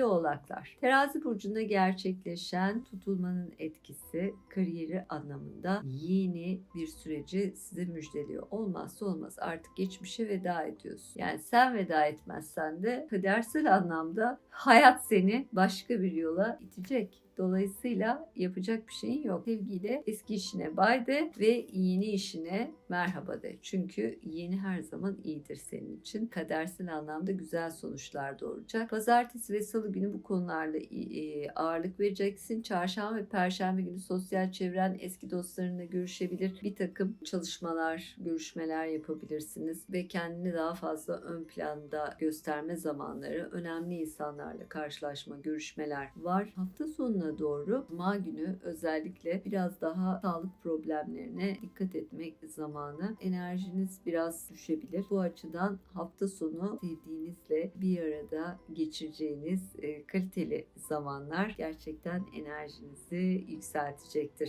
Sevgili oğlaklar, terazi burcunda gerçekleşen tutulmanın etkisi kariyeri anlamında yeni bir süreci size müjdeliyor. Olmazsa olmaz artık geçmişe veda ediyorsun. Yani sen veda etmezsen de kadersel anlamda hayat seni başka bir yola itecek. Dolayısıyla yapacak bir şeyin yok. Sevgiyle eski işine bay de ve yeni işine merhaba de. Çünkü yeni her zaman iyidir senin için. Kadersel anlamda güzel sonuçlar doğuracak. Pazartesi ve salı günü bu konularla e, ağırlık vereceksin. Çarşamba ve perşembe günü sosyal çevren eski dostlarınla görüşebilir. Bir takım çalışmalar, görüşmeler yapabilirsiniz ve kendini daha fazla ön planda gösterme zamanları, önemli insanlarla karşılaşma, görüşmeler var. Hafta sonuna doğru Cuma günü özellikle biraz daha sağlık problemlerine dikkat etmek zamanı. Enerjiniz biraz düşebilir. Bu açıdan hafta sonu sevdiğinizle bir arada geçireceğiniz e, kaliteli zamanlar gerçekten enerjinizi yükseltecektir.